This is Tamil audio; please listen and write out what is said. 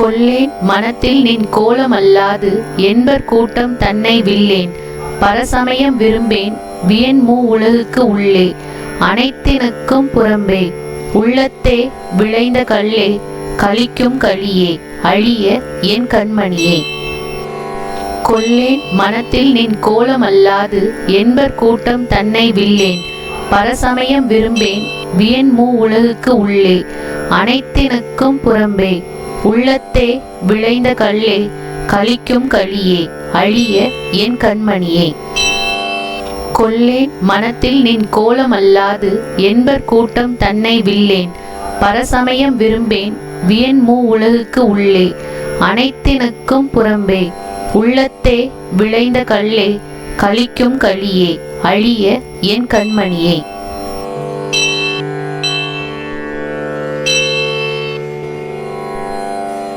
கொல்லேன் மனத்தில் நின் கோலமல்லாது என்பர் கூட்டம் தன்னை வில்லேன். பரசமயம் விரும்பேன் வியன் மூ உலகுக்கு உள்ளே. அனைத்தினுக்கும் புறம்பே உள்ளத்தே விளைந்த கல்லே கழிக்கும் கழியே அழிய என் கண்மணியே. கொல்லேன் மனத்தில் நின் கோலமல்லாது என்பர் கூட்டம் தன்னை வில்லேன். பரசமயம் விரும்பேன் வியன் மூ உலகுக்கு உள்ளே. அனைத்தினுக்கும் புறம்பே உள்ளத்தே விளைந்த கல்லே கழிக்கும் கழியே அழிய என் கண்மணியே. கொல்லேன் மனத்தில் நின் கோலமல்லாது என்பர் கூட்டம் தன்னை வில்லேன். பரசமயம் விரும்பேன் வியன் மூ உலகுக்கு உள்ளே. அனைத்தினுக்கும் புறம்பே உள்ளத்தே விளைந்த கல்லே கழிக்கும் கழியே அழிய என் கண்மணியே.